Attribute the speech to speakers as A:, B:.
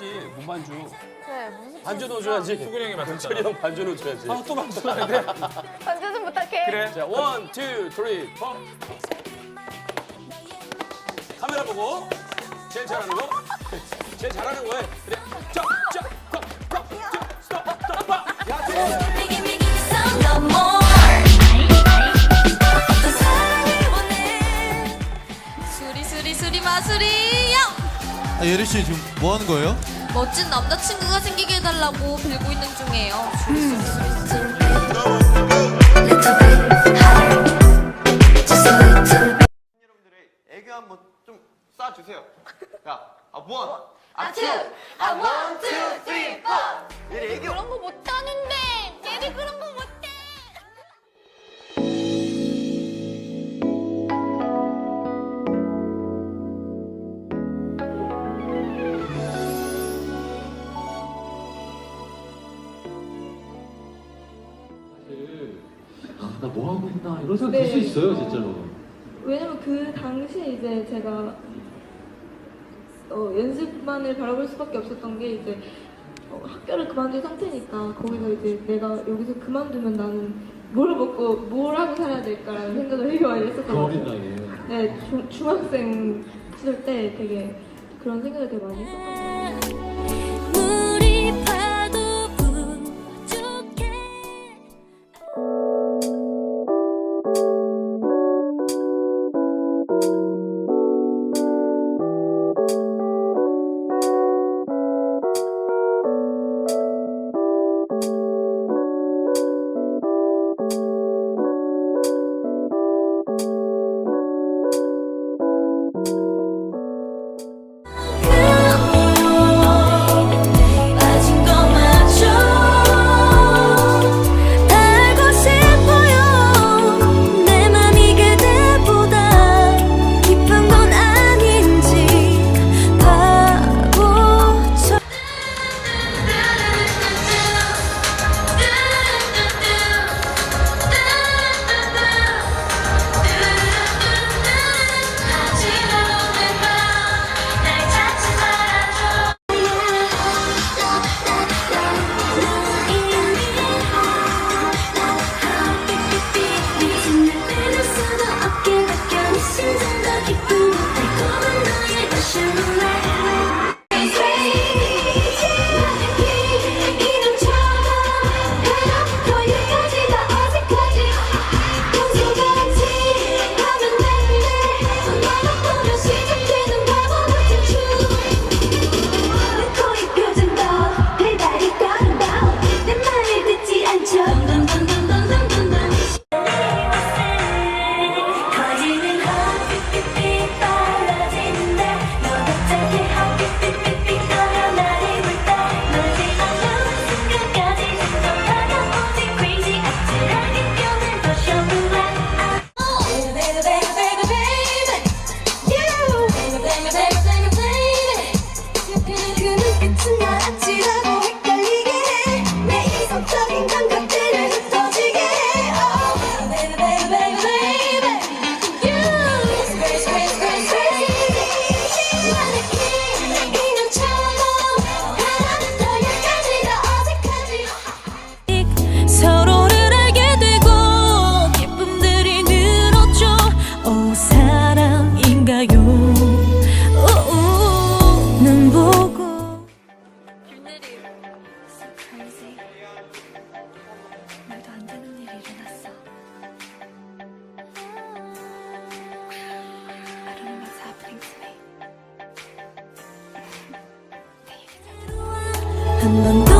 A: 왜 춤춰야지 무반주
B: 그래 무슨
A: 반주 넣어줘야지
C: 수근이 형이
A: 철이
C: 맞췄잖아.
A: 형 반주 넣어줘야지
C: 아, 또 맞춰야 돼?
B: 반주 좀 부탁해.
C: 그래.
A: 자, 원, 투, 쓰리, 포. 카메라 보고 제일 잘하는 거. 제일 잘하는 거에. 그래. 자, 자, 컷, 컷, 자, 스톱, 스톱, 파. 야, 제.
D: 예리 씨 지금 뭐 하는 거예요?
E: 멋진 남자친구가 생기게 해달라고 빌고 있는 중이에요 수리
F: 애교 한번 좀 쏴주세요. 야, 아 원,
B: 아 투, 아 원, 투, 쓰리, 포.
F: 얘 애교.
B: 그런 거 못하는데. 얘네 그런 거
G: 나 뭐 하고 있나 이런 생각 들수 있어요, 진짜로.
H: 왜냐면 그 당시에 이제 제가 어, 연습만을 바라볼 수밖에 없었던 게 이제 어, 학교를 그만둔 상태니까 거기서 이제 내가 여기서 그만두면 나는 뭘 먹고 뭘 하고 살아야 될까라는 생각을 되게 많이
G: 그 어린
H: 했었거든요.
G: 나이에.
H: 네, 중, 중학생 시절 때 되게 그런 생각을 되게 많이 했었던 것 같아요.
E: Baby 그 김대리 So crazy 말도 안 되는 일이 일어났어 I don't know what's happening to me 내 얘기 잘 들어 한번 더